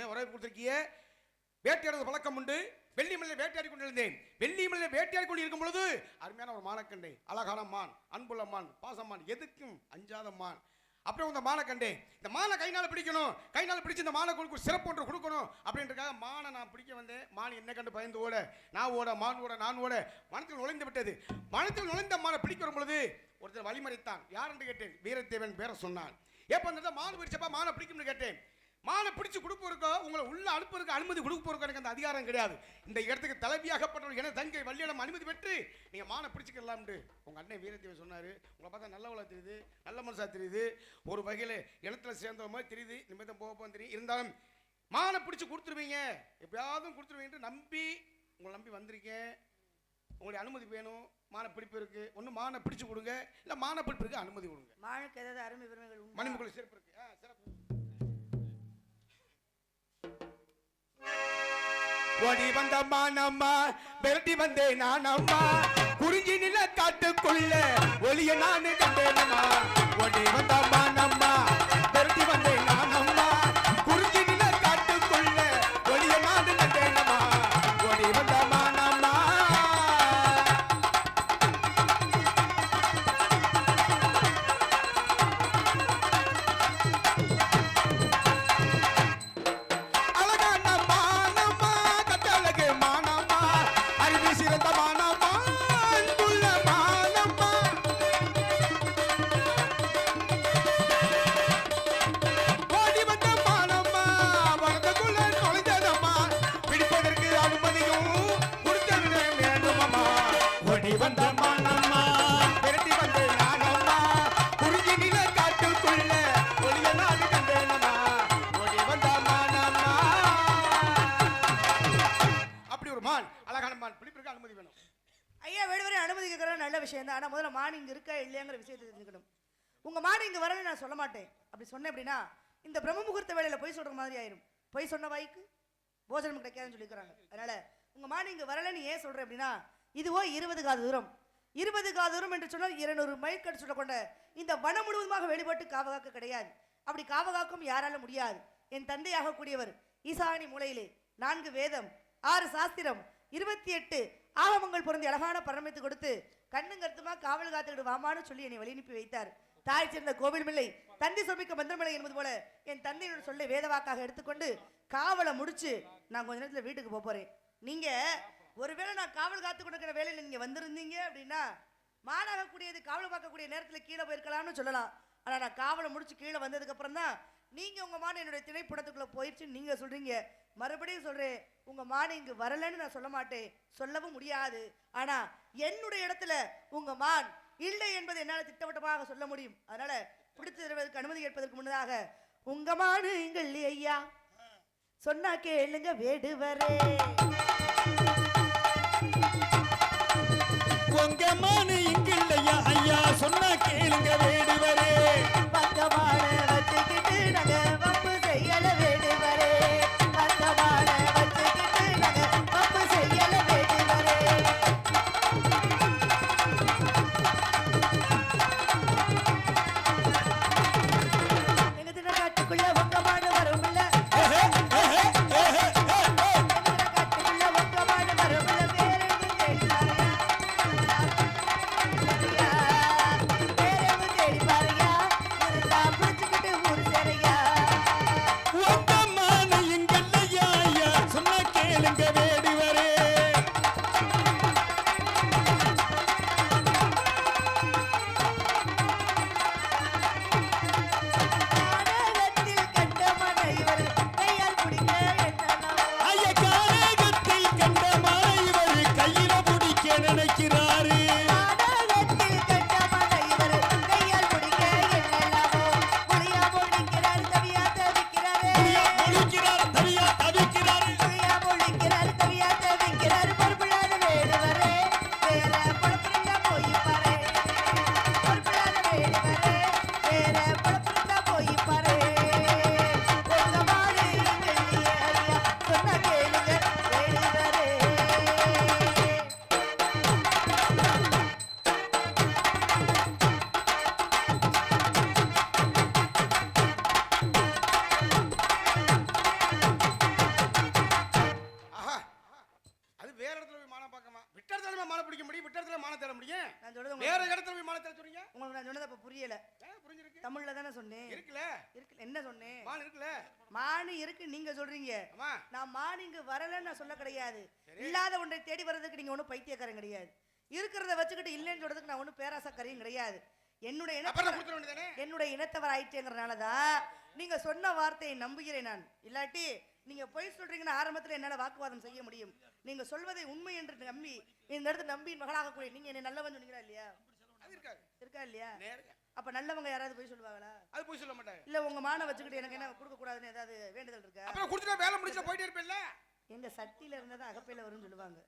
அம்மையா வரவேற்பு கொடுத்துருக்கிய? வேட்டையாடுறது பழக்கம் உண்டு. வெள்ளி மலையில் வேட்டையாடி கொண்டிருந்தேன். வெள்ளி மலையில் வேட்டையாடி கொண்டு இருக்கும் பொழுது அருமையான ஒரு மானக்கண்டை அழகான மான் அன்புள்ள மான் பாசமான் எதுக்கும் அஞ்சாத மான். அப்புறம் இந்த மானை கண்டேன் இந்த மானை கைனால் பிடிக்கணும் கைனால பிடிச்சி இந்த மானை கொடுக்க சிறப்பு ஒன்று கொடுக்கணும் அப்படின்றக்காக மானை நான் பிடிக்க வந்தேன். மான் என்ன கண்டு பயந்து ஓட நான் ஓட மான் ஓட நான் ஓட மனத்தில் நுழைந்து விட்டது. மனத்தில் நுழைந்த மானை பிடிக்க வரும் பொழுது ஒருத்தர் வழிமறைத்தான். யார் என்று கேட்டேன். வீரத்தேவன் பேரை சொன்னான். எப்ப இந்த மான் பிடிச்சப்பா மானை பிடிக்கும்னு கேட்டேன். மானை பிடிச்சு கொடுப்பதற்கோ உங்களை உள்ள அனுப்புறதுக்கு அனுமதி கொடுப்பதற்கோ எனக்கு அந்த அதிகாரம் கிடையாது. இந்த இடத்துக்கு தலைவியாகப்பட்டவர் என தங்கை வள்ளியிடம் அனுமதி பெற்று நீங்க மானை பிடிச்சிக்கலாம்னு உங்க அண்ணன் வீரத்தேவன் சொன்னாரு. உங்களை பார்த்தா நல்லவளா தெரியுது நல்ல மனுஷா தெரியுது. ஒரு வகையில இடத்துல சேர்ந்த மாதிரி தெரியுது நிமித்தம் போக போக தெரியும். இருந்தாலும் மானை பிடிச்சு கொடுத்துருவீங்க. எப்பயாவது கொடுத்துருவீங்கன்னு நம்பி உங்களை நம்பி வந்திருக்கேன். உங்களுடைய அனுமதி வேணும். மானை பிடிப்பு இருக்கு. ஒன்று மானை பிடிச்சு கொடுங்க. இல்லை மானை பிடிப்பிற்கு அனுமதி கொடுங்க. மானுக்கு ஏதாவது அருமை பெருமைகள் உண்டா? மணிமுக்குள்ள சிறப்பு இருக்கு. ஆ, சிறப்பு. ஓடி வந்தம்மா நம்மா விரட்டி வந்தேன் நானம்மா. குறிஞ்சி நில காட்டுக்குள்ள ஒளிய நானு கண்டேனம்மா. ஓடி வந்தம்மா நம்மா உங்க மாடு இங்க வரலன்னு நான் சொல்ல மாட்டேன். அப்படி சொன்னேன் அப்படின்னா இந்த பிரம்ம முகூர்த்த வேலையில பொய் சொல்ற மாதிரி ஆயிரும். பொய் சொன்ன வாய்க்கு போஜனம் கிடைக்காதுன்னு சொல்லிக்கிறாங்க. அதனால உங்க மாடு இங்க வரலன்னு ஏன் சொல்றேன் அப்படின்னா இதுவோ இருபது காது தூரம். இருபது காது தூரம் என்று சொன்னால் இருநூறு மைல் சொல்ல கொண்ட இந்த வனம் முழுவதுமாக வெளிப்பட்டு காவகாக்க கிடையாது. அப்படி காவகாக்கும் யாரால முடியாது. என் தந்தையாக கூடியவர் ஈசானி மூலையிலே நான்கு வேதம் ஆறு சாஸ்திரம் இருபத்தி எட்டு ஆகமங்கள் பொருந்தி அழகான பரமத்து கொடுத்து கண்ணுங்கருத்துமா காவல் காத்துக்கிட்டு வாமான்னு சொல்லி என்னை வழி அனுப்பி வைத்தார். தாய் சேர்ந்த கோவில் மில்லை தந்தை சுமிக்க மந்திரமில்லை என்பது போல என் தந்தையோட சொல்லை வேதவாக்காக எடுத்துக்கொண்டு காவலை முடிச்சு நான் கொஞ்ச நேரத்துல வீட்டுக்கு போக போறேன். நீங்க ஒருவேளை நான் காவல் காத்து கொடுக்கிற வேலையில நீங்க வந்திருந்தீங்க அப்படின்னா மானாகக்கூடியது காவல் பார்க்கக்கூடிய நேரத்துல கீழே போயிருக்கலாம்னு சொல்லலாம். ஆனால் நான் காவலை முடிச்சு கீழே வந்ததுக்கப்புறம் தான் நீங்கள் உங்கள் மாடு என்னுடைய திரைப்படத்துக்குள்ளே போயிடுச்சுன்னு நீங்கள் சொல்கிறீங்க மறுபடியும் சொல்கிறேன் உங்கள் மாடு இங்கே வரலன்னு நான் சொல்ல மாட்டேன். சொல்லவும் முடியாது. ஆனால் என்னுடைய இடத்துல உங்கள் மான் இல்லை என்பதை என்னால் திட்டவட்டமாக சொல்ல முடியும். அதனால் பிடித்து தருவதற்கு அனுமதி கேட்பதற்கு முன்னதாக உங்க மானு இங்கே இல்லையே ஐயா. சொன்னா கேளுங்க வேடுவரே. உங்க மானு ஐயா சொன்னா கேளுங்க வேடுவரே. பக்கமான வச்சுக்கிட்டு நாங்க இங்க வரலன்னு நான் சொல்ல கிடையாது. இல்லாத ஒன்றை தேடி வர்றதுக்கு நீங்க ஒன்றும் பைத்தியக்காரன் கிடையாது. இருக்கிறத வச்சுக்கிட்டு இல்லைன்னு சொல்றதுக்கு நான் ஒன்றும் பேராசக்காரியும் கிடையாது. என்னுடைய என்னுடைய இனத்தவர் ஆயிட்டேங்கிறனால தான் நீங்க சொன்ன வார்த்தையை நம்புகிறேன் நான். இல்லாட்டி நீங்க பொய் சொல்றீங்கன்னு ஆரம்பத்துல என்னால வாக்குவாதம் செய்ய முடியும். நீங்க சொல்வதை உண்மை என்று நம்பி இந்த இடத்துல நம்பியின் மகளாக கூடிய நீங்க என்ன நல்லவன் சொன்னீங்களா இல்லையா? இருக்கா இல்லையா? அப்ப நல்லவங்க யாராவது போய் சொல்லுவாங்களா? அது போய் சொல்ல மாட்டாங்க இல்ல உங்க மான வச்சுக்கிட்டு எனக்கு என்ன கொடுக்க கூடாதுன்னு ஏதாவது வேண்டுதல் இருக்கா? அப்புறம் கொடுத்துட்டா வேலை முடிச்சுட்டு போயிட்டே இருப்பேன்ல? எங்க சட்டியில இருந்தா அகப்பையில வரும்னு சொல்லுவாங்க.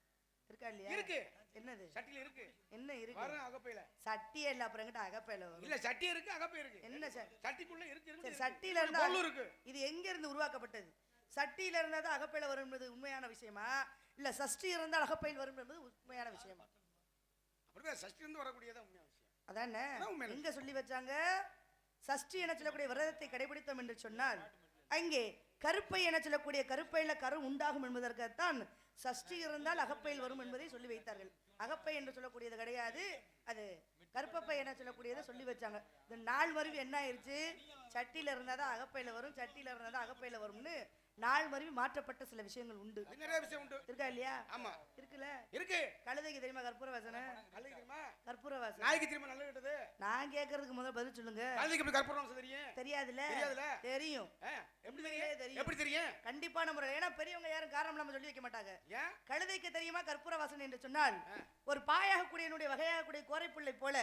இருக்கா இல்லையா? இருக்கு. என்னது? சட்டில இருக்கு. என்ன இருக்கு? வரும் அகப்பையில. சட்டியே இல்ல அப்புறம் எங்கிட்ட அகப்பையில வரும். இல்ல சட்டி இருக்கு அகப்பை இருக்கு. என்ன சட்டிக்குள்ள இருக்கு இருக்கு. சட்டியில இருந்தா இருக்கு இது எங்க இருந்து உருவாக்கப்பட்டது? சட்டியில இருந்தா தான் அகப்பையில வரும் என்பது உண்மையான விஷயமா? இல்ல சஷ்டி இருந்தால் அகப்பையில் வரும் என்பது உண்மையான விஷயமா? அப்படிதான் சஷ்டி இருந்து வரக்கூடியதான் உண்மையான விஷயம். அதானே? எங்க சொல்லி வச்சாங்க? சஷ்டி என சொல்லக்கூடிய விரதத்தை கடைபிடித்தோம் என்று சொன்னால் அங்கே கருப்பை என சொல்லக்கூடிய கருப்பையில கரு உண்டாகும் என்பதற்குத்தான் சஷ்டி இருந்தால் அகப்பையில் வரும் என்பதை சொல்லி வைத்தார்கள். அகப்பை என்று சொல்லக்கூடியது கிடையாது. அது கருப்பப்பை என சொல்லக்கூடியதை சொல்லி வச்சாங்க. இந்த நாள் மருவி என்ன ஆயிருச்சு? சட்டியில இருந்தாதான் அகப்பையில வரும் சட்டியில இருந்தாதான் அகப்பையில வரும்னு நாள் மருவி மாற்றப்பட்ட சில விஷயங்கள் உண்டு. நிறைய விஷயம் உண்டு. இருக்கா இல்லையா? ஆமா. இருக்குல்ல? இருக்கு. கழுதைக்கு தெரியுமா கற்பூர வாசனை? கழுதைக்கு தெரியுமா? கற்பூர வாசனை. நாய்க்கு தெரியுமா நல்ல கிட்டது? நான் கேட்கறதுக்கு முதல்ல பதில் சொல்லுங்க. கழுதைக்கு எப்படி கற்பூரம் வாசம் தெரியும்? தெரியாதுல்ல? தெரியாதுல்ல? தெரியும். எப்படி தெரியும். எப்படி தெரியும்? கண்டிப்பான முறையில் ஏன்னா பெரியவங்க யாரும் காரணம் இல்லாம சொல்லி வைக்க மாட்டாங்க. ஏன்? கழுதைக்கு தெரியுமா கற்பூர வாசனை என்று சொன்னால் ஒரு பாயாக கூடியனுடைய வகையாக கூடிய கோரைப்புள்ளை போல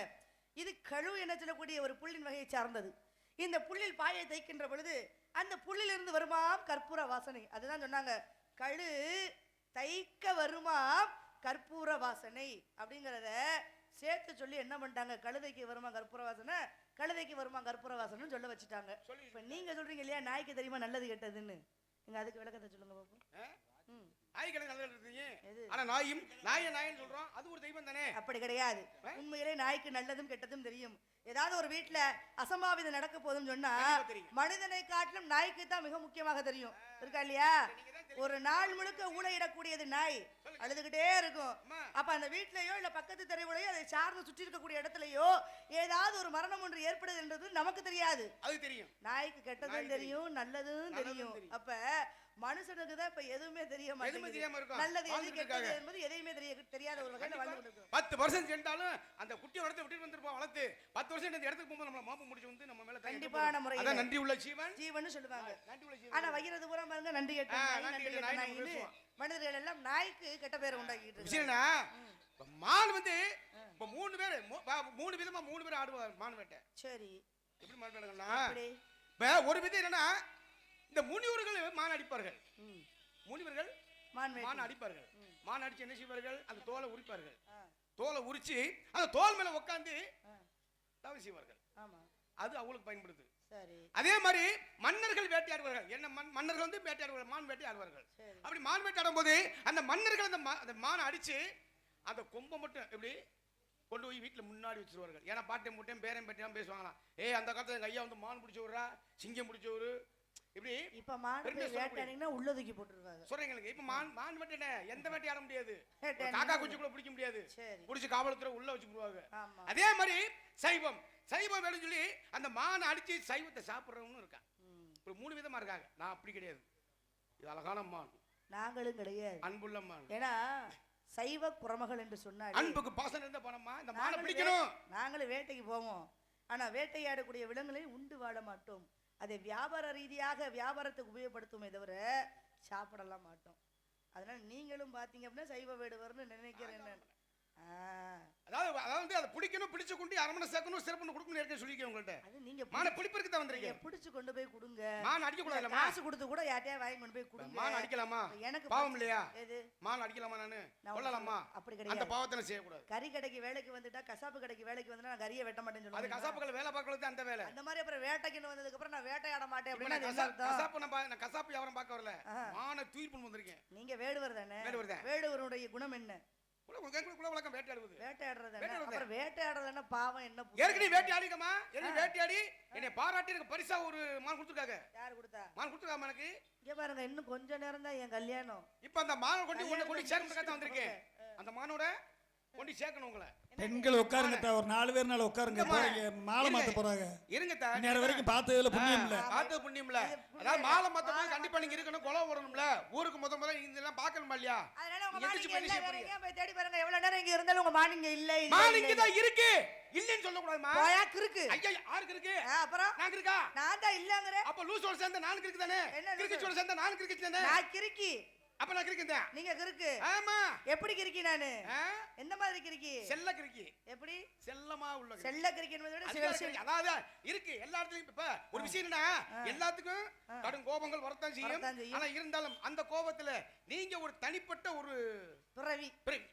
இது கழு என சொல்லக்கூடிய ஒரு புல்லின் வகையை சார்ந்தது. இந்த புல்லில் பாயை தைக்கின்ற பொழுது அந்த புல்லிலிருந்து வருமாம் கற்பூர வாசனை. அதுதான் சொன்னாங்க. கழு தைக்க வருமாம் கற்பூர வாசனை. அப்படிங்கிறத சேர்த்து சொல்லி என்ன பண்ணிட்டாங்க? கழுதைக்கு வருமா? கற்பூர வாசனை. கழுதைக்கு வருமா? கற்பூர வாசனைன்னு சொல்ல வச்சுட்டாங்க. இப்ப நீங்க சொல்றீங்க இல்லையா? நாய்க்கு தெரியுமா நல்லது கெட்டதுன்னு? நீங்க அதுக்கு விளக்கத்தை சொல்லுங்க பாப்போம். நாய் கிடக்கு நல்ல இருக்கீங்க எது? ஆனா நாயும் நாய நாயன்னு சொல்றோம். அது ஒரு தெய்வம் தானே? அப்படி கிடையாது. உண்மையிலே நாய்க்கு நல்லதும் கெட்டதும் தெரியும். ஏதாவது ஒரு வீட்ல அசம்பாவிதம் நடக்க போதும்னு சொன்னா. மனிதனை காட்டிலும் நாய்க்கு தான் மிக முக்கியமாக தெரியும். இருக்கா இல்லையா? ஒரு நாள் முழுக்க ஊழையிடக்கூடியது நாய். அழுதுகிட்டே இருக்கும். அப்ப அந்த வீட்லயோ இல்ல பக்கத்து தெருவுலையோ அதை சார்ந்து சுற்றி இருக்கக்கூடிய இடத்துலயோ ஏதாவது ஒரு மரணம் ஒன்று ஏற்படுது என்றது நமக்கு தெரியாது. அது தெரியும். நாய்க்கு கெட்டதும் தெரியும் நல்லதும் தெரியும். அப்ப மனுஷனுக்கு தான் இப்ப எதுவுமே தெரிய எதுவுமே மாட்டேங்குது. நல்லது எது கெட்டது. என்பது எதையுமே தெரிய தெரியாத ஒரு வகையில வாழ்ந்து பத்து வருஷம் சென்றாலும் அந்த குட்டி வளர்த்து விட்டுட்டு வந்திருப்போம் வளர்த்து. பத்து வருஷம் இந்த இடத்துக்கு போகும்போது நம்மள மாப்பு முடிச்சு வந்து நம்ம மேல கண்டிப்பான முறையில. அதான் நன்றி உள்ள ஜீவன். ஜீவன் சொல்லுவாங்க. நன்றி உள்ள ஆனா வைக்கிறது பூரா பாருங்க நன்றி கெட்ட நன்றி நாயின்னு. மனிதர்கள் எல்லாம் நாய்க்கு கெட்ட பேரை உண்டாக்கிட்டு இப்ப மான் வந்து இப்ப மூணு பேர் மூணு விதமா மூணு பேர் ஆடுவாங்க மான் வேட்டை சரி. எப்படி மான் வேட்டைன்னா ஒரு விதம் என்னன்னா இந்த முனிவர்கள் மான் அடிப்பார்கள். முனிவர்கள் மான் அடிப்பார்கள். மான் அடிச்சு என்ன செய்வார்கள்? அந்த தோலை உரிப்பார்கள். தோலை உரிச்சு அந்த தோல் மேல உட்காந்து தவறு செய்வார்கள். அது அவங்களுக்கு பயன்படுது. அதே மாதிரி மன்னர்கள் வேட்டையாடுவார்கள். என்ன மன் மன்னர்கள் வந்து வேட்டையாடுவார்கள். மான் வேட்டையாடுவார்கள். அப்படி மான் வேட்டையாடும் போது அந்த மன்னர்கள் அந்த அந்த மானை அடிச்சு அந்த கொம்பை மட்டும் எப்படி கொண்டு போய் வீட்டில் முன்னாடி வச்சிருவார்கள். ஏன்னா பாட்டையும் மூட்டையும் பேரையும் பேட்டையும் பேசுவாங்களாம். ஏய் அந்த காலத்துல எங்க ஐயா வந்து மான் பிடிச்ச விடுறா சிங்கம் பிடிச்ச ஒரு இப்படி இப்ப மான் வேட்டையாடிங்கன்னா உள்ள தூக்கி போட்டுருவாங்க. சொல்றீங்களுக்கு இப்ப மான் மான் வேட்டை எந்த வேட்டையாட முடியாது. காக்கா. குச்சி கூட பிடிக்க முடியாது. பிடிச்சி காவலத்துல உள்ள வச்சு விடுவாங்க ஆமா. அதே மாதிரி சைவம். சைவம் வேணும்னு சொல்லி அந்த மானை அடிச்சு சைவத்தை சாப்பிட்றவங்களும் இருக்காங்க ம். ஒரு மூணு விதமா இருக்காங்க. நான் அப்படி கிடையாது. இது அழகான மான். நாங்களும் கிடையாது. அன்புள்ள மான். ஏன்னா சைவ குரமகள் என்று சொன்னாலே அன்புக்கு பாசம் இருந்த பணமா இந்த மானை பிடிக்கணும். நாங்களும் வேட்டைக்கு போவோம். ஆனா வேட்டையாடக்கூடிய விலங்குகளை உண்டு வாழ மாட்டோம். அதை வியாபார ரீதியாக வியாபாரத்துக்கு உபயோகப்படுத்துமே தவிர சாப்பிடலாம் மாட்டோம் அதனால் நீங்களும் பார்த்தீங்க அப்படின்னா சைவ வேடுவர்னு நினைக்கிறேன் நான். அதாவது அதாவது வந்து அதை பிடிக்கணும் பிடிச்சு கொண்டு அரமணை சேர்க்கணும் சிறப்பு கொடுக்கணும் ஏற்கனவே சொல்லியிருக்கேன் உங்கள்கிட்ட அது நீங்க மானை பிடிப்பதற்கு தான் நீங்க வந்திருக்கேன் பிடிச்சு கொண்டு போய் கொடுங்க. மான் அடிக்க கூடாதுல்லம்மா காசு கொடுத்து கூட யார்ட்டையா வாங்கி கொண்டு போய் கொடுங்க. மான் அடிக்கலாமா? எனக்கு பாவம் இல்லையா? எது? மான் அடிக்கலாமா நானு? கொள்ளலாமா அப்படி அந்த கிடையாது. பாவத்தை நான் செய்யக்கூடாது. கறி கடைக்கு வேலைக்கு வந்துட்டா கசாப்பு கடைக்கு வேலைக்கு வந்துட்டா நான் கறியை வெட்ட மாட்டேன்னு அது சொல்லுவாங்க. கசாப்புகள் வேலை பார்க்கறது அந்த வேலை. அந்த மாதிரி அப்புறம் வேட்டைக்குன்னு வந்ததுக்கு அப்புறம் நான் வேட்டையாட மாட்டேன் அப்படின்னா அது? கசாப்பு நான் பா- நான் கசாப்பு வியாபாரம் பார்க்க வரல. மானை தூய் பண்ணி வந்திருக்கேன். நீங்க வேடுவர் தானே? வேடுவர். வேடுவருடைய குணம் என்ன? குல- வழக்கம் வேட்டையாடுவது. வேட்டையாடுறது. அப்புறம் வேட்டையாடுறது என்ன? பாவம் என்ன? ஏற்கனவே வேட்டையாடிக்கமா ஏற்கனவே வேட்டையாடி. என்னை பாராட்டி எனக்கு பரிசா ஒரு மான் கொடுத்துருக்காங்க. யார் கொடுத்தா? மான் கொடுத்துருக்காம எனக்கு? இங்க பாருங்க இன்னும் கொஞ்ச நேரம் தான் என் கல்யாணம். இப்ப அந்த மானை கொண்டு கொண்டு தான் வந்திருக்கேன் அந்த மானோட கொண்டு சேர்க்கணும் உங்களை. பெண்கள் உட்காருங்க தா, ஒரு நாலு பேர் நாள் உட்காருங்க. போறீங்க மாலை. மாத்த போறாங்க. இருங்க தா நேரம் வரைக்கும் பார்த்ததுல புண்ணியம் இல்ல. பார்த்து புண்ணியம்ல அதாவது மாலை மத்த போது கண்டிப்பா நீங்க இருக்கணும். குலம் வரணும்ல ஊருக்கு முத முத இதெல்லாம் பார்க்கணுமா இல்லையா? அதனால உங்க இல்ல போய் தேடி பாருங்க. எவ்வளவு நேரம் இங்க இருந்தாலும் உங்க மானிங்க இல்ல இல்ல, மாலிங்க இல்ல. தான் இருக்கு. இல்லைன்னு சொல்லக்கூடாதுமா. போயா கிறுக்கு. ஐயா யாருக்கு இருக்கு? அப்புறம்? நாங்க இருக்கா? நான் தான் இல்லங்கறேன். அப்ப லூசோட சேர்ந்த நானும் கிறுக்கு தானே? கிறுக்கிச்சோட சேர்ந்த நானும் கிறுக்கு தானே நான் கிறுக்கி. அப்ப நான் கிறுக்கு தான். நீங்க கிறுக்கு. ஆமா. எப்படி கிறுக்கி நானு? எந்த மாதிரி கிறுக்கி? செல்ல கிறுக்கி. எப்படி? செல்லமா உள்ள. செல்ல கிறுக்கி. என்பதை. அதாவது இருக்கு. எல்லா இடத்துலயும் இப்ப ஒரு விஷயம் என்னன்னா எல்லாத்துக்கும் கடும் கோபங்கள் வரத்தான் செய்யும். வரத்தான் செய்யும். ஆனா இருந்தாலும் அந்த கோபத்துல நீங்க ஒரு தனிப்பட்ட ஒரு துறவி. பிறவி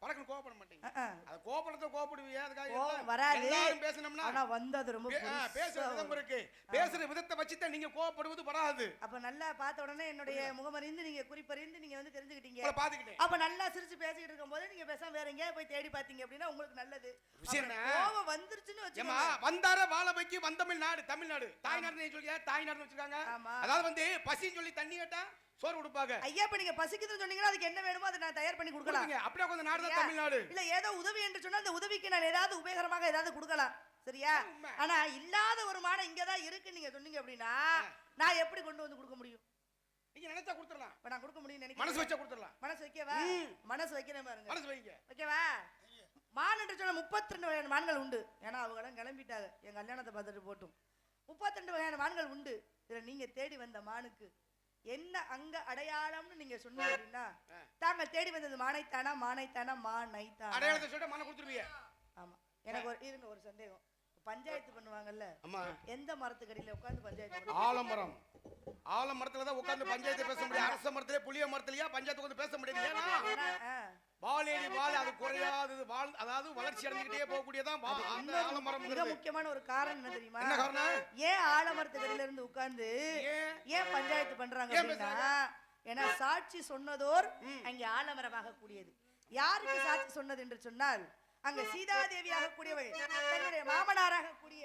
பறக்கணும் கோபப்பட மாட்டீங்க. அது கோபப்படத்தை கோபப்படுவீங்க அதுக்காக வராது. எல்லாரும் பேசணும்னா. ஆனா வந்தது ரொம்ப பேசுற விதம். இருக்கு. பேசுற விதத்தை வச்சுதான் நீங்க கோபப்படுவது வராது. அப்ப நல்லா பார்த்த உடனே என்னுடைய முகமறிந்து நீங்க குறிப்பறிந்து நீங்க வந்து தெரிஞ்சுக்கிட்டீங்க. பாத்துக்கிட்டேன் அப்ப நல்லா சிரிச்சு பேசிக்கிட்டு இருக்கும்போது நீங்க பேசாம வேற எங்கேயாவது போய் தேடி பாத்தீங்க அப்படின்னா உங்களுக்கு நல்லது? கோபம் வந்துருச்சுன்னு வச்சுக்கோங்க. வந்தார வாழ வைக்கி வந்தமிழ்நாடு தமிழ்நாடு. தாய்நாடு சொல்லியா? தாய்நாடு வச்சிருக்காங்க. அதாவது வந்து பசின்னு சொல்லி தண்ணி கேட்டா சோறு கொடுப்பாங்க ஐயா இப்ப நீங்க பசிக்குதுன்னு சொன்னீங்கன்னா அதுக்கு என்ன வேணுமோ அதை நான் தயார் பண்ணி கொடுக்கலாம். அப்படியே கொஞ்சம் நாடு தான்? தமிழ்நாடு. இல்ல ஏதோ உதவி என்று சொன்னா அந்த உதவிக்கு நான் ஏதாவது உபயோகரமாக ஏதாவது கொடுக்கலாம். சரியா. ஆனா இல்லாத ஒரு மானம் இங்கதான் இருக்குன்னு நீங்க சொன்னீங்க அப்படின்னா நான் எப்படி கொண்டு வந்து கொடுக்க முடியும்? நீங்க நினைச்சா கொடுத்துடலாம். நான் கொடுக்க முடியும் மனசு நினைக்கிறேன் வச்சா கொடுத்துடலாம். மனசு வைக்கவா. மனசு வைக்கிறேன் பாருங்க. மனசு வைங்க. ஓகேவா மான் என்று சொன்ன முப்பத்தி ரெண்டு வகையான மான்கள் உண்டு. ஏன்னா அவங்க எல்லாம் கிளம்பிட்டாங்க. என் கல்யாணத்தை பார்த்துட்டு போட்டும் முப்பத்தி ரெண்டு வகையான மான்கள் உண்டு. இதுல நீங்க தேடி வந்த மானுக்கு என்ன அங்க அடையாளம்னு நீங்க சொன்னீங்க அப்படின்னா தாங்கள் தேடி வந்தது மானைத்தானா மானைத்தானா மானைத்தானா. அடையாளத்தை சொல்லிட்டு மன கொடுத்துருவீங்க ஆமா. எனக்கு ஒரு இருங்க ஒரு சந்தேகம். பஞ்சாயத்து பண்ணுவாங்கல்ல ஆமா. எந்த மரத்துக்கடியில உட்கார்ந்து பஞ்சாயத்து? ஆலமரம். ஆலமரத்துல தான் உட்கார்ந்து பஞ்சாயத்து பேச முடியும். அரச மரத்திலே புளிய மரத்திலேயா பஞ்சாயத்து உட்கார்ந்து பேச முடியாது. வாழேடி வாழ அது குறையாதது. அதாவது வளர்ச்சி அடைஞ்சுக்கிட்டே போகக்கூடியதான் வா- அந்த இன்னொரு ஆலமரம் மிக முக்கியமான ஒரு காரணம் என்ன தெரியுமா? என்ன காரணம்? ஏன் ஆலமரத்துக்கடியில இருந்து உட்கார்ந்து ஏன்? பஞ்சாயத்து பண்றாங்க ஏன் அப்படின்னா ஏன்னா சாட்சி சொன்னதோர் அங்கே ஆலமரமாக கூடியது யாருக்கு சாட்சி சொன்னது என்று சொன்னால் அங்க சீதாதேவியாக கூடியவள் தன்னுடைய மாமனாராக கூடிய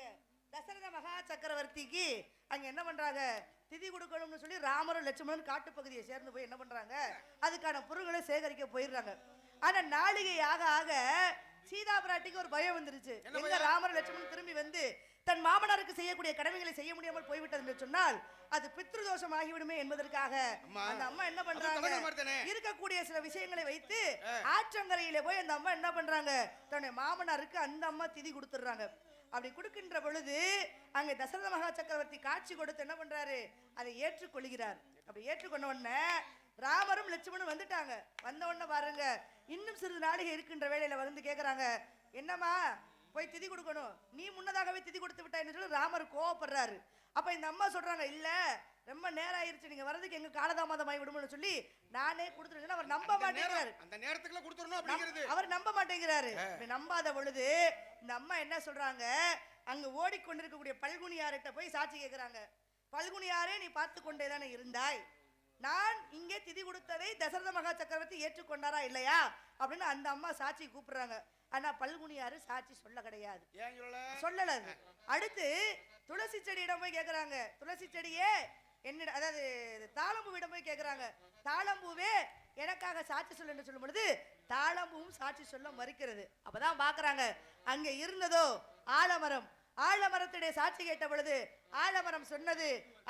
தசரத மகா சக்கரவர்த்திக்கு அங்க என்ன பண்றாங்க? திதி கொடுக்கணும்னு சொல்லி ராமரும் லட்சுமணன் காட்டுப்பகுதியை சேர்ந்து போய் என்ன பண்றாங்க? அதுக்கான பொருள்களை சேகரிக்க போயிடுறாங்க ஆனா நாளிகை ஆக ஆக சீதா பிராட்டிக்கு ஒரு பயம் வந்துருச்சு. எங்க ராமர் லட்சுமணன் திரும்பி வந்து தன் மாமனாருக்கு செய்யக்கூடிய கடமைகளை செய்ய முடியாமல் போய்விட்டது என்று சொன்னால் அது பித்ருதோஷம் ஆகிவிடுமே என்பதற்காக. அந்த அம்மா என்ன பண்றாங்க? இருக்கக்கூடிய சில விஷயங்களை வைத்து ஆற்றங்கரையில போய் அந்த அம்மா என்ன பண்றாங்க? தன்னுடைய மாமனாருக்கு அந்த அம்மா திதி கொடுத்துடுறாங்க. அப்படி கொடுக்கின்ற பொழுது அங்க தசரத மகா சக்கரவர்த்தி காட்சி கொடுத்து என்ன பண்றாரு? அதை ஏற்றுக்கொள்கிறார். அப்படி ஏற்றுக்கொண்ட உடனே ராமரும் லட்சுமணும் வந்துட்டாங்க. வந்த உடனே பாருங்க இன்னும் சிறிது நாளிகை இருக்கின்ற வேளையில வந்து கேக்குறாங்க என்னம்மா போய் திதி கொடுக்கணும். நீ முன்னதாகவே திதி கொடுத்து விட்டாய்ன்னு சொல்லி ராமர் கோவப்படுறாரு. அப்ப இந்த அம்மா சொல்றாங்க இல்ல ரொம்ப நேரம் ஆயிருச்சு. நீங்க வர்றதுக்கு எங்க காலதாமதம் ஆகி விடும்னு சொல்லி நானே கொடுத்துருக்கேன் அவர் நம்ப மாட்டேங்கிறாரு. அந்த நேரத்துக்குள்ள கொடுத்துடணும் அப்படிங்கிறது. அவர் நம்ப மாட்டேங்கிறாரு. நம்பாத பொழுது இந்த அம்மா என்ன சொல்றாங்க அங்க ஓடிக்கொண்டிருக்கக்கூடிய பல்குனியார்கிட்ட போய் சாட்சி கேக்குறாங்க. பல்குனியாரே நீ பார்த்து கொண்டே தானே இருந்தாய். நான் இங்கே திதி கொடுத்ததை தசரத மகா சக்கரவர்த்தி ஏற்றுக்கொண்டாரா இல்லையா? அப்படின்னு அந்த அம்மா சாட்சி கூப்பிடுறாங்க. ஆனா பல்குனியாரு சாட்சி சொல்ல கிடையாது. சொல்லல அது. அடுத்து துளசி செடியிடம் போய் கேக்குறாங்க. துளசி செடியே என்னிட அதாவது தாளம்பூவிடம் போய் கேக்குறாங்க. தாளம்பூவே எனக்காக சாட்சி சொல்லு என்று சொல்லும் பொழுது தாளம்பூவும் சாட்சி சொல்ல மறுக்கிறது. அப்பதான் பாக்குறாங்க. அங்க இருந்ததோ ஆலமரம். ஆலமரத்துடைய சாட்சி கேட்ட பொழுது ஆலமரம் சொன்னது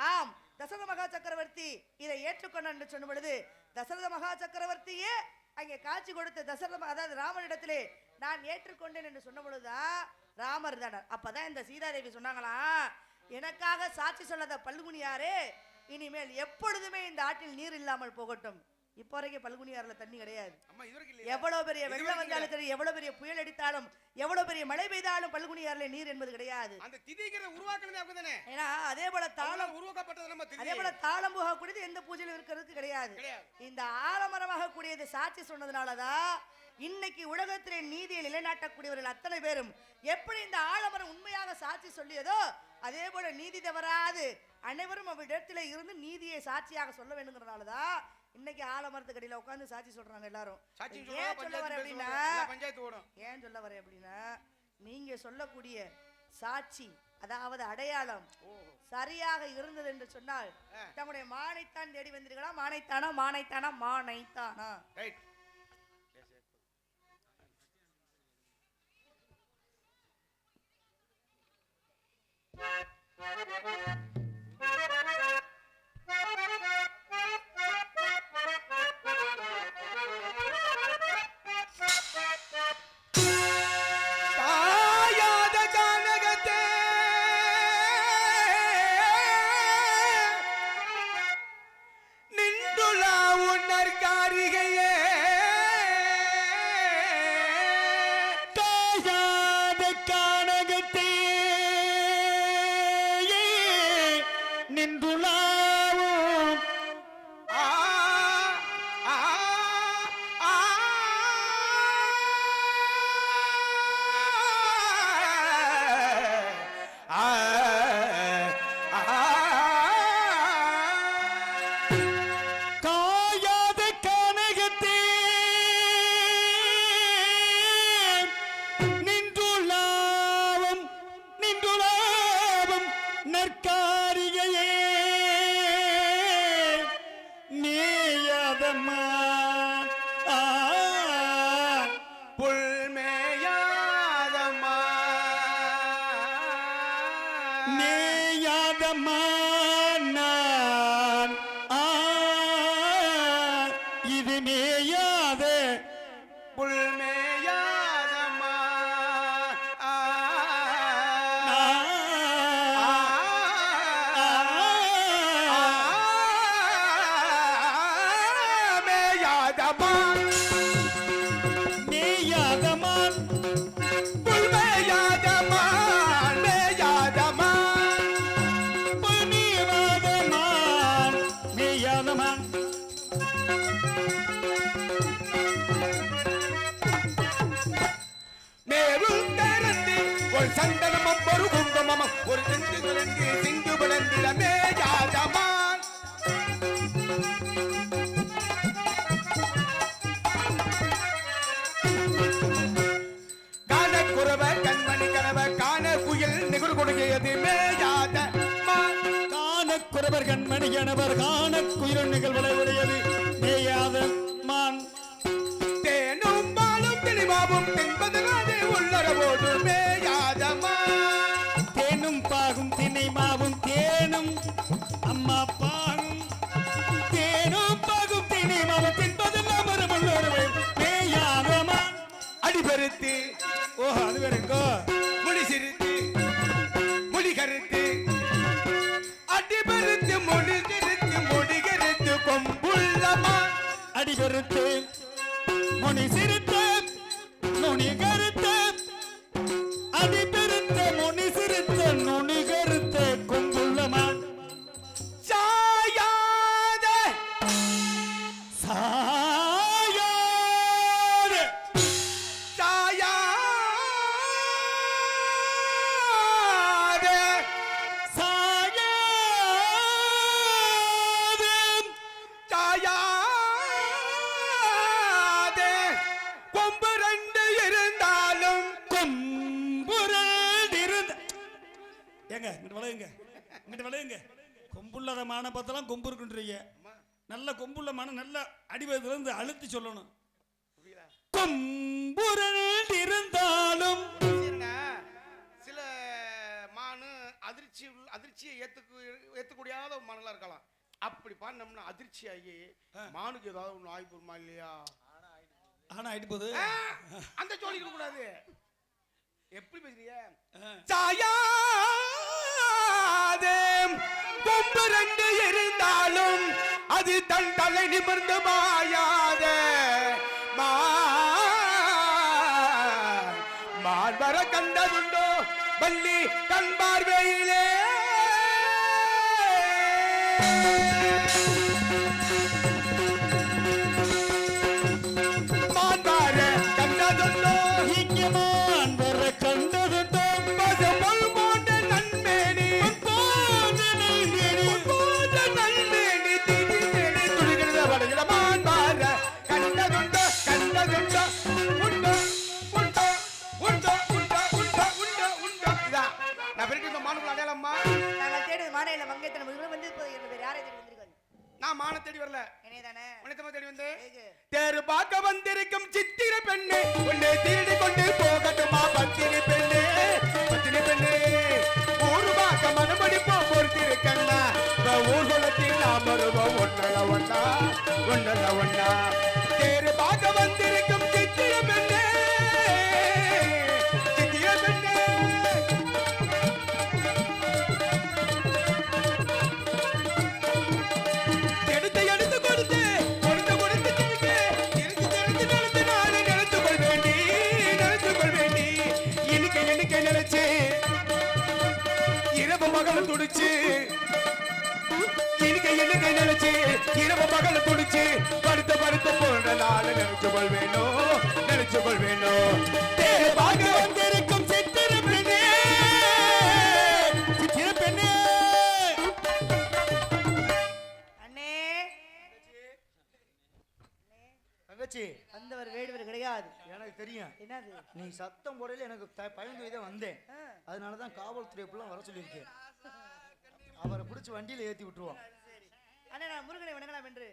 ஆம் தசரத மகா சக்கரவர்த்தி இதை ஏற்றுக்கொண்டான் என்று சொன்ன பொழுது தசரத மகா சக்கரவர்த்தியே அங்கே காட்சி கொடுத்த தசரத அதாவது ராமனிடத்திலே நான் ஏற்றுக்கொண்டேன் என்று சொன்ன பொழுதுதான் ராமர் தானர் அப்பதான் இந்த சீதாதேவி சொன்னாங்களாம் எனக்காக சாட்சி சொல்லாத பல்குனியாரே இனிமேல் எப்பொழுதுமே இந்த ஆட்டில் நீர் இல்லாமல் போகட்டும். இப்போ வரைக்கும் பல்குனியாறுல தண்ணி கிடையாது. எவ்வளவு பெரிய வெள்ளம் வந்தாலும் சரி எவ்வளவு பெரிய புயல் அடித்தாலும் எவ்வளவு பெரிய மழை பெய்தாலும் பல்குனியாறுல நீர் என்பது கிடையாது. அந்த திதிங்கிறத உருவாக்குனதே அப்படிதானே? ஏன்னா அதே போல தாளம் உருவாக்கப்பட்டது நம்ம அதே போல தாளம் போக கூடியது எந்த பூஜையிலும் இருக்கிறதுக்கு கிடையாது. இந்த ஆலமரமாக கூடியது சாட்சி சொன்னதுனாலதான் இன்னைக்கு உலகத்திலே நீதியை நிலைநாட்டக்கூடியவர்கள் அத்தனை பேரும். எப்படி இந்த ஆலமரம் உண்மையாக சாட்சி சொல்லியதோ அதே போல நீதி தவறாது. அனைவரும் அவ்விடத்திலே இருந்து நீதியை சாட்சியாக சொல்ல வேண்டுங்கிறதுனாலதான் இன்னைக்கு ஆலமரத்துக்கடியில உட்கார்ந்து சாட்சி சொல்றாங்க எல்லாரும். ஏன் சொல்ல வர அப்படின்னா ஏன் சொல்ல வரேன் அப்படின்னா நீங்க சொல்லக்கூடிய சாட்சி அதாவது அடையாளம் சரியாக இருந்தது என்று சொன்னால் தம்முடைய மானைத்தான் தேடி வந்தீர்களா? மானைத்தானா? மானைத்தானா? மானைத்தானா? বলবে குயில் நிகுர் காண குறவர் கண்மணி எனவர் காண குயிரன் நிகழ்வலை உடையது மேயாத மான். தேனும் பாலும் தெளிவாவும் தென்பது உள்ளர போது மேயாத மான். ஏங்க இங்கிட்டு விளையுங்க இங்கிட்டு விளையுங்க. கொம்புள்ளத மான பார்த்தெல்லாம் கொம்பு இருக்குன்றீங்க. நல்ல கொம்புள்ள மான நல்ல அடிவயத்துல இருந்து அழுத்தி சொல்லணும். கொம்புரல் இருந்தாலும். சில மானு அதிர்ச்சி அதிர்ச்சியை ஏத்துக்கு ஏத்துக்கூடியாத மானுகளா இருக்கலாம். அப்படி பண்ணோம்னா அதிர்ச்சி ஆகி மானுக்கு ஏதாவது ஒன்று ஆகி போருமா இல்லையா? ஆனா ஆயிட்டு போகுது. அந்த ஜோலி இருக்க கூடாது எப்படி பேசுறீங்க. சாயாதே கொம்பு ரெண்டு இருந்தாலும் அது தன் தலை நிமிர்ந்து மாயாத. மான் வர கண்டதுண்டோ பள்ளி கண் பார்வையிலே. ஏகு. தேரு பார்க்க இனிக்க நினைச்சு இரவு மகள் துடிச்சு படுத்த படுத்த போன்ற நாள் நினைச்சு கொள் வேணும் நினைச்சு கொள் வேணும் பார்க்க வந்திருக்கும் சித்திர பெண்ணே சித்திர பெண்ணே. அண்ணே. தங்கச்சி. வந்தவர் வேடுவர் கிடையாது. எனக்கு தெரியும். என்னது? நீ சத்தம் போடையில எனக்கு பயந்து போய் தான் வந்தேன். ஆ. அதனால தான் காவல்துறை ஃபுல்லாக வர சொல்லியிருக்கேன் அவரை பிடிச்சி வண்டியில் ஏற்றி விட்டுருவோம். அண்ணா முருகனை வணங்கலாம் என்று.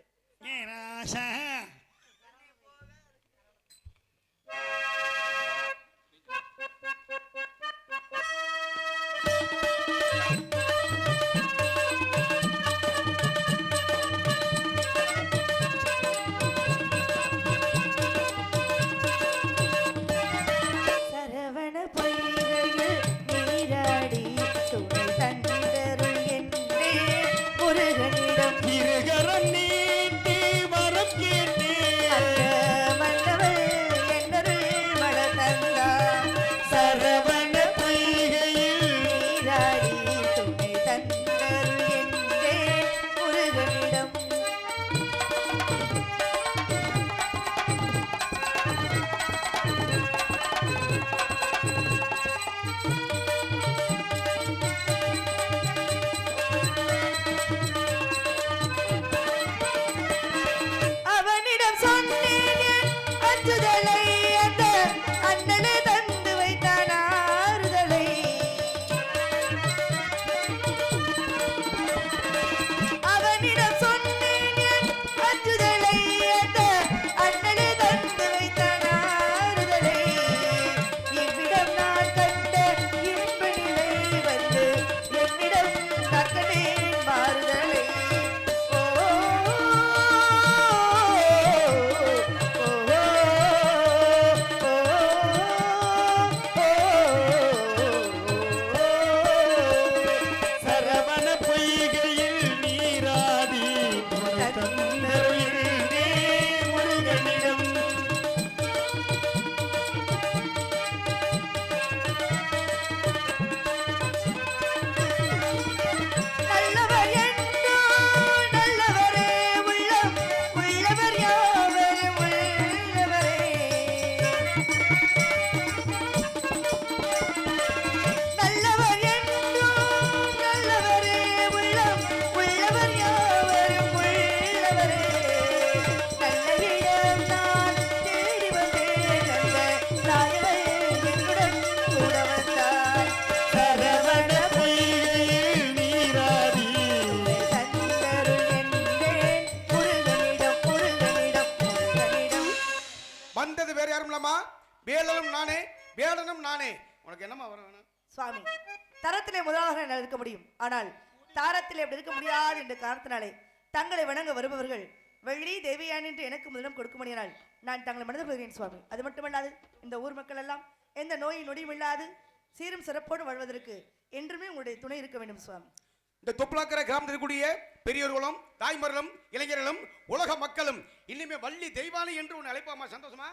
ஆனால் தாரத்தில் அப்படி இருக்க முடியாது என்ற காரணத்தினாலே தங்களை வணங்க வருபவர்கள் வெள்ளி தேவியான் என்று எனக்கு முதலிடம் கொடுக்கும்படியானால் நான் தங்களை மனதில் கொள்கிறேன் சுவாமி. அது மட்டுமல்லாது இந்த ஊர் மக்கள் எல்லாம் எந்த நோயும் நொடியும் இல்லாது சீரும் சிறப்போடு வாழ்வதற்கு என்றுமே உங்களுடைய துணை இருக்க வேண்டும் சுவாமி. இந்த தொப்புளாக்கர கிராமத்தில் இருக்கக்கூடிய பெரியோர்களும் தாய்மார்களும் இளைஞர்களும் உலக மக்களும் இனிமே வள்ளி தெய்வானை என்று உன்னை அழைப்பாமா? சந்தோஷமா?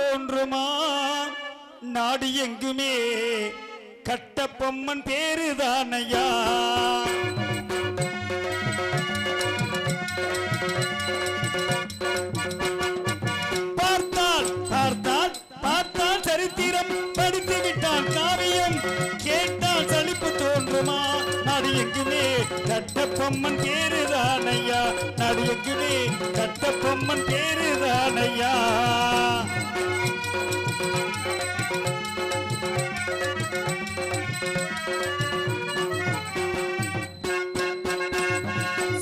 தோன்றுமா நாடு எங்குமே கட்டப்பொம்மன் பேருதானையா? பார்த்தால் பார்த்தால் பார்த்தால் சரித்திரம் கட்டப்பொம்மன் பேருதானையா நாடு கட்டப்பொம்மன் பேருதானையா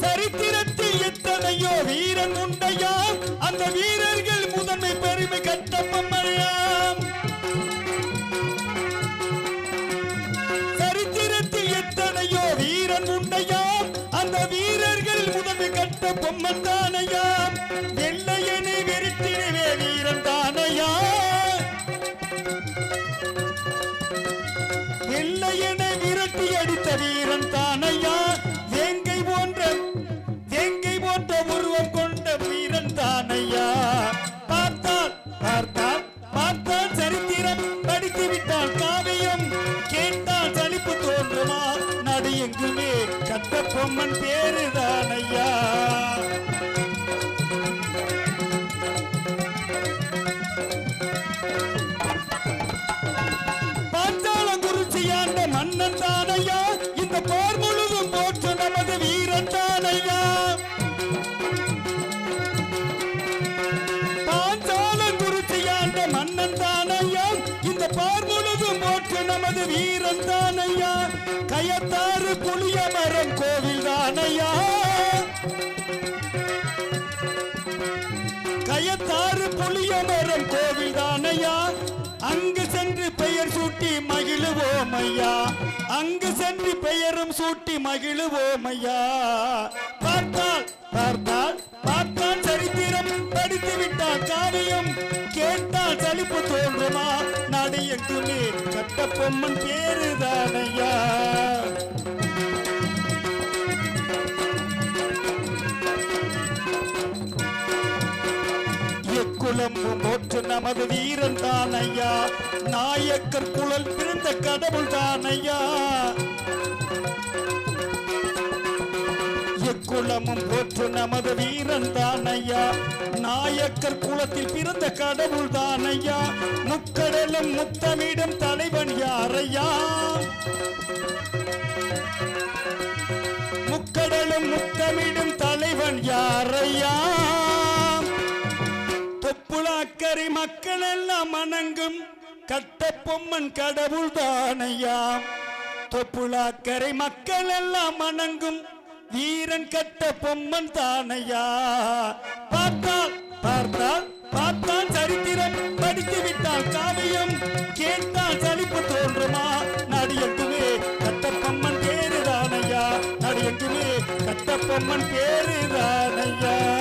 சரித்திரத்தில் எத்தனையோ வீரன் உண்டையா? அந்த வீரர்கள் முதன்மை பெருமை கட்டப்பொம்மன் பொம்மன் தானையா? இந்த போர் முழுதும் போற்று நமது வீரன் தானையா. கயத்தாறு புளிய மரம் கோவில் தானையா. கயத்தாறு புளிய மரம் கோவில் தானையா. அங்கு சென்று பெயர் சூட்டி மகிழுவோம் ஐயா. அங்கு சென்று பெயரும் சூட்டி மகிழுவோம் ஐயா. பார்த்தால் பார்த்தால் பார்த்தால் காரியம் படித்து விட்டால் காரியம் கேட்டால் சலிப்பு தோன்றுமா? நாடு எங்குமே கட்ட பொம்மன் பேருதானையா? எக்குலமும் போற்று நமது வீரன் தானையா? நாயக்கர் குழல் பிறந்த கடவுள் தானையா? குலமும் போற்று நமது வீரன் தானையா. நாயக்கர் குலத்தில் பிறந்த கடவுள் தானையா. முக்கடலும் முத்தமிடும் தலைவன் யாரையா. முக்கடலும் முத்தமிடும் தலைவன் யாரையா. தொப்புளாக்கரை மக்கள் எல்லாம் வணங்கும் கட்ட பொம்மன் கடவுள் தானையா. தொப்புளாக்கரை மக்கள் எல்லாம் வணங்கும் வீரன் கட்ட பொம்மன் தானையா? பார்த்தால் பார்த்தால் பார்த்தால் சரித்திரம் படித்து விட்டால் காவியம். கேட்டால் சலிப்பு தோன்றுமா? நடிகட்டுமே எங்குமே கட்டப்பொம்மன் பேரு தானையா? நடிகட்டுமே எங்குமே கட்டப்பொம்மன் பேரு தானையா?